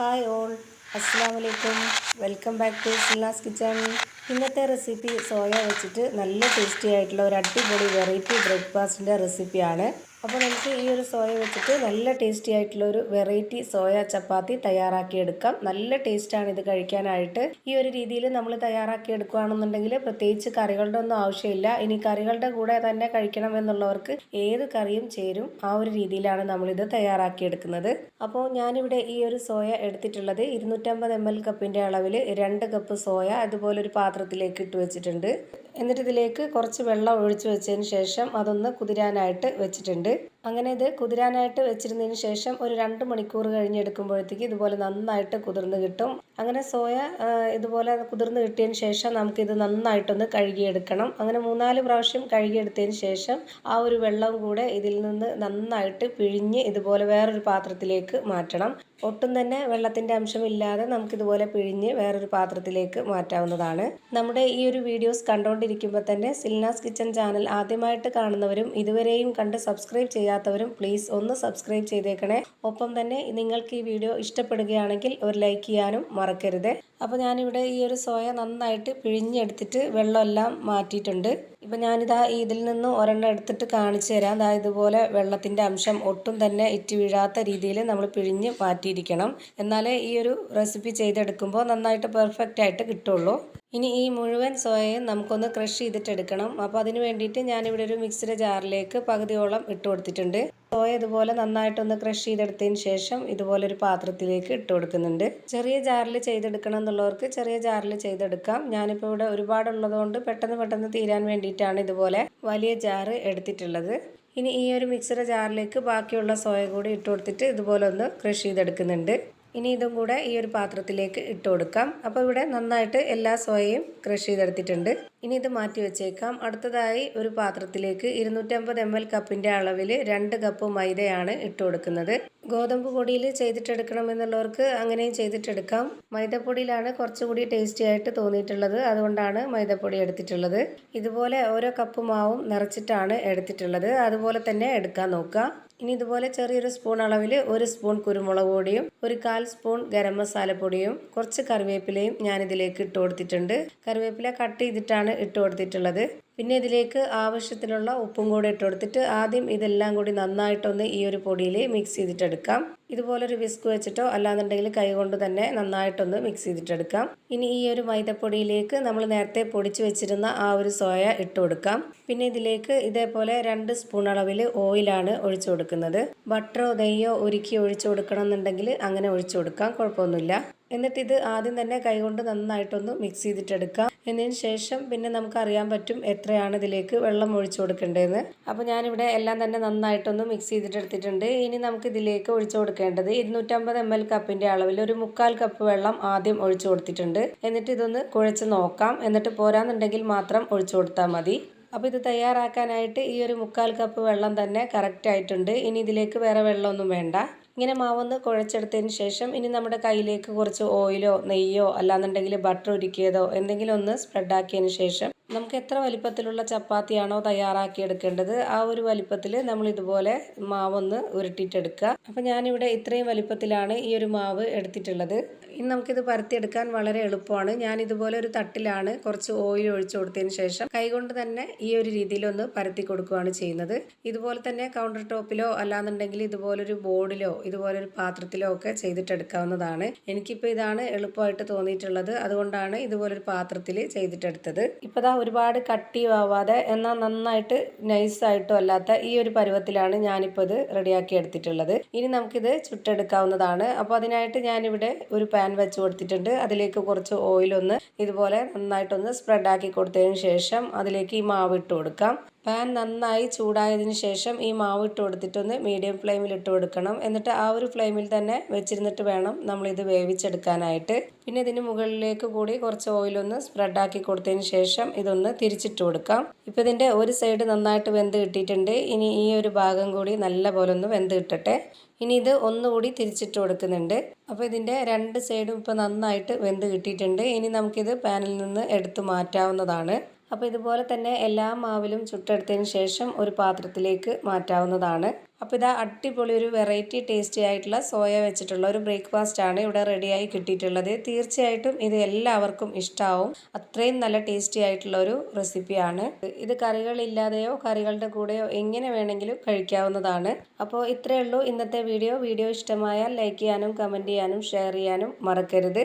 Hi all അസ്സാം വലൈക്കും welcome back to Silnas kitchen ഇന്നത്തെ റെസിപ്പി സോയ വെച്ചിട്ട് നല്ല ടേസ്റ്റി ആയിട്ടുള്ള ഒരു അടിപൊളി വെറൈറ്റി ബ്രേക്ക്ഫാസ്റ്റിന്റെ റെസിപ്പിയാണ് അപ്പോൾ നമുക്ക് ഈ ഒരു സോയ വെച്ചിട്ട് നല്ല ടേസ്റ്റി ആയിട്ടുള്ള ഒരു വെറൈറ്റി സോയ ചപ്പാത്തി തയ്യാറാക്കിയെടുക്കാം. നല്ല ടേസ്റ്റാണ് ഇത് കഴിക്കാനായിട്ട്. ഈ ഒരു രീതിയിൽ നമ്മൾ തയ്യാറാക്കി എടുക്കുകയാണെന്നുണ്ടെങ്കിൽ പ്രത്യേകിച്ച് കറികളുടെ ഒന്നും ആവശ്യമില്ല. ഇനി കറികളുടെ കൂടെ തന്നെ കഴിക്കണം എന്നുള്ളവർക്ക് ഏത് കറിയും ചേരും. ആ ഒരു രീതിയിലാണ് നമ്മളിത് തയ്യാറാക്കിയെടുക്കുന്നത്. അപ്പോൾ ഞാനിവിടെ ഈ ഒരു സോയ എടുത്തിട്ടുള്ളത് ഇരുന്നൂറ്റമ്പത് എം എൽ കപ്പിന്റെ അളവിൽ രണ്ട് കപ്പ് സോയ അതുപോലെ ഒരു പാത്രത്തിലേക്ക് ഇട്ട് വെച്ചിട്ടുണ്ട്. എന്നിട്ട് ഇതിലേക്ക് കുറച്ച് വെള്ളം ഒഴിച്ചു വെച്ചതിന് ശേഷം അതൊന്ന് കുതിരാനായിട്ട് വെച്ചിട്ടുണ്ട്. അങ്ങനെ ഇത് കുതിരാനായിട്ട് വെച്ചിരുന്നതിന് ശേഷം ഒരു രണ്ട് മണിക്കൂർ കഴിഞ്ഞെടുക്കുമ്പോഴത്തേക്ക് ഇതുപോലെ നന്നായിട്ട് കുതിർന്ന് കിട്ടും. അങ്ങനെ സോയ ഇതുപോലെ കുതിർന്ന് കിട്ടിയതിന് ശേഷം നമുക്കിത് നന്നായിട്ടൊന്ന് കഴുകിയെടുക്കണം. അങ്ങനെ മൂന്നാൽ പ്രാവശ്യം കഴുകിയെടുത്തതിന് ശേഷം ആ ഒരു വെള്ളം കൂടെ ഇതിൽ നിന്ന് നന്നായിട്ട് പിഴിഞ്ഞ് ഇതുപോലെ വേറൊരു പാത്രത്തിലേക്ക് മാറ്റണം. ഒട്ടും തന്നെ വെള്ളത്തിന്റെ അംശമില്ലാതെ നമുക്കിതുപോലെ പിഴിഞ്ഞ് വേറൊരു പാത്രത്തിലേക്ക് മാറ്റാവുന്നതാണ്. നമ്മുടെ ഈ ഒരു വീഡിയോസ് കണ്ടുകൊണ്ടിരിക്കുമ്പോൾ തന്നെ സിൽനാസ് കിച്ചൺ ചാനൽ ആദ്യമായിട്ട് കാണുന്നവരും ഇതുവരെയും കണ്ട് സബ്സ്ക്രൈബ് ചെയ്യാത്തവരും പ്ലീസ് ഒന്ന് സബ്സ്ക്രൈബ് ചെയ്തേക്കണേ. ഒപ്പം തന്നെ നിങ്ങൾക്ക് ഈ വീഡിയോ ഇഷ്ടപ്പെടുകയാണെങ്കിൽ ഒരു ലൈക്ക് ചെയ്യാനും മറക്കരുത്. അപ്പോൾ ഞാനിവിടെ ഈ ഒരു സോയ നന്നായിട്ട് പിഴിഞ്ഞെടുത്തിട്ട് വെള്ളമെല്ലാം മാറ്റിയിട്ടുണ്ട്. ഇപ്പം ഞാനിതാ ഇതിൽ നിന്ന് ഒരെണ്ണം എടുത്തിട്ട് കാണിച്ചു തരാം. അതാ ഇതുപോലെ വെള്ളത്തിന്റെ അംശം ഒട്ടും തന്നെ ഇറ്റി വീഴാത്ത രീതിയിൽ നമ്മൾ പിഴിഞ്ഞ് മാറ്റിയിരിക്കണം. എന്നാലേ ഈ ഒരു റെസിപ്പി ചെയ്തെടുക്കുമ്പോൾ നന്നായിട്ട് പെർഫെക്റ്റ് ആയിട്ട് കിട്ടുള്ളൂ. ഇനി ഈ മുഴുവൻ സോയയും നമുക്കൊന്ന് ക്രഷ് ചെയ്തിട്ടെടുക്കണം. അപ്പോൾ അതിന് വേണ്ടിയിട്ട് ഞാനിവിടെ ഒരു മിക്സിയുടെ ജാറിലേക്ക് പകുതിയോളം ഇട്ട് കൊടുത്തിട്ടുണ്ട്. സോയ ഇതുപോലെ നന്നായിട്ടൊന്ന് ക്രഷ് ചെയ്തെടുത്തതിന് ശേഷം ഇതുപോലെ ഒരു പാത്രത്തിലേക്ക് ഇട്ട് കൊടുക്കുന്നുണ്ട്. ചെറിയ ജാറിൽ ചെയ്തെടുക്കണം എന്നുള്ളവർക്ക് ചെറിയ ജാറിൽ ചെയ്തെടുക്കാം. ഞാനിപ്പോൾ ഇവിടെ ഒരുപാടുള്ളതുകൊണ്ട് പെട്ടെന്ന് പെട്ടെന്ന് തീരാൻ വേണ്ടിയിട്ടാണ് ഇതുപോലെ വലിയ ജാറ് എടുത്തിട്ടുള്ളത്. ഇനി ഈ ഒരു മിക്സറ ജാറിലേക്ക് ബാക്കിയുള്ള സോയ കൂടി ഇട്ട് കൊടുത്തിട്ട് ഇതുപോലെ ഒന്ന് ക്രഷ് ചെയ്തെടുക്കുന്നുണ്ട്. ഇനി ഇതും കൂടെ ഈ ഒരു പാത്രത്തിലേക്ക് ഇട്ട് കൊടുക്കാം. അപ്പോൾ ഇവിടെ നന്നായിട്ട് എല്ലാ സോയയും ക്രഷ് ചെയ്തെടുത്തിട്ടുണ്ട്. ഇനി ഇത് മാറ്റി വെച്ചേക്കാം. അടുത്തതായി ഒരു പാത്രത്തിലേക്ക് ഇരുന്നൂറ്റമ്പത് എം എൽ കപ്പിന്റെ അളവിൽ രണ്ട് കപ്പ് മൈദയാണ് ഇട്ട് കൊടുക്കുന്നത്. ഗോതമ്പ് പൊടിയിൽ ചെയ്തിട്ടെടുക്കണം എന്നുള്ളവർക്ക് അങ്ങനെയും ചെയ്തിട്ടെടുക്കാം. മൈദപ്പൊടിയിലാണ് കുറച്ചുകൂടി ടേസ്റ്റി ആയിട്ട് തോന്നിയിട്ടുള്ളത്. അതുകൊണ്ടാണ് മൈദപ്പൊടി എടുത്തിട്ടുള്ളത്. ഇതുപോലെ ഓരോ കപ്പ് മാവും നിറച്ചിട്ടാണ് എടുത്തിട്ടുള്ളത്. അതുപോലെ തന്നെ എടുക്കാൻ നോക്കുക ഇനി ഇതുപോലെ ചെറിയൊരു സ്പൂൺ അളവിൽ ഒരു സ്പൂൺ കുരുമുളക് പൊടിയും ഒരു കാൽ സ്പൂൺ ഗരം മസാല പൊടിയും കുറച്ച് കറിവേപ്പിലയും ഞാൻ ഇതിലേക്ക് ഇട്ട് കൊടുത്തിട്ടുണ്ട്. കറിവേപ്പില കട്ട് ചെയ്തിട്ടാണ് ഇട്ട് കൊടുത്തിട്ടുള്ളത്. പിന്നെ ഇതിലേക്ക് ആവശ്യത്തിനുള്ള ഉപ്പും കൂടെ ഇട്ട് കൊടുത്തിട്ട് ആദ്യം ഇതെല്ലാം കൂടി നന്നായിട്ടൊന്ന് ഈ ഒരു പൊടിയിൽ മിക്സ് ചെയ്തിട്ടെടുക്കാം ഇതുപോലൊരു വിസ്ക് വെച്ചിട്ടോ അല്ലാന്നുണ്ടെങ്കിൽ കൈകൊണ്ട് തന്നെ നന്നായിട്ടൊന്ന് മിക്സ് ചെയ്തിട്ടെടുക്കാം. ഇനി ഈ ഒരു മൈദപ്പൊടിയിലേക്ക് നമ്മൾ നേരത്തെ പൊടിച്ച് വെച്ചിരുന്ന ആ ഒരു സോയ ഇട്ട് കൊടുക്കാം. പിന്നെ ഇതിലേക്ക് ഇതേപോലെ രണ്ട് സ്പൂൺ അളവിൽ ഓയിലാണ് ഒഴിച്ചു കൊടുക്കുന്നത്. ബട്ടറോ നെയ്യോ ഉരുക്കി ഒഴിച്ചു കൊടുക്കണം എന്നുണ്ടെങ്കിൽ അങ്ങനെ ഒഴിച്ചു കൊടുക്കാം. കുഴപ്പമൊന്നുമില്ല. എന്നിട്ട് ഇത് ആദ്യം തന്നെ കൈകൊണ്ട് നന്നായിട്ടൊന്ന് മിക്സ് ചെയ്തിട്ടെടുക്കാം. എന്നതിന് ശേഷം പിന്നെ നമുക്ക് അറിയാൻ പറ്റും എത്രയാണ് ഇതിലേക്ക് വെള്ളം ഒഴിച്ചു കൊടുക്കേണ്ടതെന്ന്. അപ്പോൾ ഞാനിവിടെ എല്ലാം തന്നെ നന്നായിട്ടൊന്ന് മിക്സ് ചെയ്തിട്ട് എടുത്തിട്ടുണ്ട്. ഇനി നമുക്ക് ഇതിലേക്ക് ഒഴിച്ചു കൊടുക്കേണ്ടത് ഇരുന്നൂറ്റമ്പത് എം എൽ കപ്പിന്റെ അളവിൽ ഒരു മുക്കാൽ കപ്പ് വെള്ളം ആദ്യം ഒഴിച്ചു കൊടുത്തിട്ടുണ്ട്. എന്നിട്ട് ഇതൊന്ന് കുഴച്ച് നോക്കാം. എന്നിട്ട് പോരാന്നുണ്ടെങ്കിൽ മാത്രം ഒഴിച്ചു കൊടുത്താൽ മതി. അപ്പോൾ ഇത് തയ്യാറാക്കാനായിട്ട് ഈ ഒരു മുക്കാൽ കപ്പ് വെള്ളം തന്നെ കറക്റ്റ് ആയിട്ടുണ്ട്. ഇനി ഇതിലേക്ക് വേറെ വെള്ളമൊന്നും വേണ്ട. ഇങ്ങനെ മാവൊന്ന് കുഴച്ചെടുത്തതിന് ശേഷം ഇനി നമ്മുടെ കയ്യിലേക്ക് കുറച്ച് ഓയിലോ നെയ്യോ അല്ലാന്നുണ്ടെങ്കിൽ ബട്ടർ ഉരുക്കിയതോ എന്തെങ്കിലും ഒന്ന് സ്പ്രെഡാക്കിയതിന് ശേഷം നമുക്ക് എത്ര വലിപ്പത്തിലുള്ള ചപ്പാത്തിയാണോ തയ്യാറാക്കി എടുക്കേണ്ടത് ആ ഒരു വലിപ്പത്തിൽ നമ്മൾ ഇതുപോലെ മാവൊന്ന് ഉരുട്ടിയിട്ടെടുക്കുക. അപ്പോൾ ഞാനിവിടെ ഇത്രയും വലിപ്പത്തിലാണ് ഈ ഒരു മാവ് എടുത്തിട്ടുള്ളത്. ഇനി നമുക്കിത് പരത്തിയെടുക്കാൻ വളരെ എളുപ്പമാണ്. ഞാൻ ഇതുപോലെ ഒരു തട്ടിലാണ് കുറച്ച് ഓയിൽ ഒഴിച്ചു കൊടുത്തതിന് ശേഷം കൈകൊണ്ട് തന്നെ ഈ ഒരു രീതിയിലൊന്ന് പരത്തി കൊടുക്കുകയാണ് ചെയ്യുന്നത്. ഇതുപോലെ തന്നെ കൗണ്ടർ ടോപ്പിലോ അല്ലാന്നുണ്ടെങ്കിൽ ഇതുപോലൊരു ബോർഡിലോ ഇതുപോലൊരു പാത്രത്തിലോ ഒക്കെ ചെയ്തിട്ടെടുക്കാവുന്നതാണ്. എനിക്കിപ്പോൾ ഇതാണ് എളുപ്പമായിട്ട് തോന്നിയിട്ടുള്ളത്. അതുകൊണ്ടാണ് ഇതുപോലൊരു പാത്രത്തിൽ ചെയ്തിട്ടെടുത്തത്. ഇപ്പോൾ ഒരുപാട് കട്ടിയാവാതെ എന്നാൽ നന്നായിട്ട് നൈസായിട്ടും അല്ലാത്ത ഈ ഒരു പരുവത്തിലാണ് ഞാനിപ്പോൾ ഇത് റെഡിയാക്കി എടുത്തിട്ടുള്ളത്. ഇനി നമുക്കിത് ചുട്ടെടുക്കാവുന്നതാണ്. അപ്പോൾ അതിനായിട്ട് ഞാനിവിടെ ഒരു പാൻ വെച്ച് കൊടുത്തിട്ടുണ്ട്. അതിലേക്ക് കുറച്ച് ഓയിലൊന്ന് ഇതുപോലെ നന്നായിട്ടൊന്ന് സ്പ്രെഡാക്കി കൊടുത്തതിന് ശേഷം അതിലേക്ക് ഈ മാവ് ഇട്ട് കൊടുക്കാം. പാൻ നന്നായി ചൂടായതിന് ശേഷം ഈ മാവ് ഇട്ട് കൊടുത്തിട്ടൊന്ന് മീഡിയം ഫ്ലെയിമിൽ ഇട്ട് കൊടുക്കണം. എന്നിട്ട് ആ ഒരു ഫ്ലെയിമിൽ തന്നെ വെച്ചിരുന്നിട്ട് വേണം നമ്മളിത് വേവിച്ചെടുക്കാനായിട്ട്. പിന്നെ ഇതിന് മുകളിലേക്ക് കൂടി കുറച്ച് ഓയിലൊന്ന് സ്പ്രെഡാക്കി കൊടുത്തതിന് ശേഷം ഇതൊന്ന് തിരിച്ചിട്ട് കൊടുക്കാം. ഇപ്പോൾ ഇതിന്റെ ഒരു സൈഡ് നന്നായിട്ട് വെന്ത് കിട്ടിയിട്ടുണ്ട്. ഇനി ഈ ഒരു ഭാഗം കൂടി നല്ല പോലെ ഒന്ന് വെന്ത് കിട്ടട്ടെ. ഇനി ഇത് ഒന്നുകൂടി തിരിച്ചിട്ട് കൊടുക്കുന്നുണ്ട്. അപ്പോൾ ഇതിന്റെ രണ്ട് സൈഡും ഇപ്പോൾ നന്നായിട്ട് വെന്ത് കിട്ടിയിട്ടുണ്ട്. ഇനി നമുക്കിത് പാനിൽ നിന്ന് എടുത്ത് മാറ്റാവുന്നതാണ്. അപ്പോൾ ഇതുപോലെ തന്നെ എല്ലാ മാവിലും ചുട്ടെടുത്തതിന് ശേഷം ഒരു പാത്രത്തിലേക്ക് മാറ്റാവുന്നതാണ്. അപ്പോൾ ഇതാ അടിപൊളി ഒരു വെറൈറ്റി ടേസ്റ്റി ആയിട്ടുള്ള സോയ വെച്ചിട്ടുള്ള ഒരു ബ്രേക്ക്ഫാസ്റ്റ് ആണ് ഇവിടെ റെഡിയായി കിട്ടിയിട്ടുള്ളത്. തീർച്ചയായിട്ടും ഇത് എല്ലാവർക്കും ഇഷ്ടമാവും അത്രയും നല്ല ടേസ്റ്റി ആയിട്ടുള്ള ഒരു റെസിപ്പിയാണ് ഇത് കറികളില്ലാതെയോ കറികളുടെ കൂടെയോ എങ്ങനെ വേണമെങ്കിലും കഴിക്കാവുന്നതാണ്. അപ്പോൾ ഇത്രയേ ഉള്ളൂ ഇന്നത്തെ വീഡിയോ വീഡിയോ ഇഷ്ടമായാൽ ലൈക്ക് ചെയ്യാനും കമന്റ് ചെയ്യാനും ഷെയർ ചെയ്യാനും മറക്കരുത്.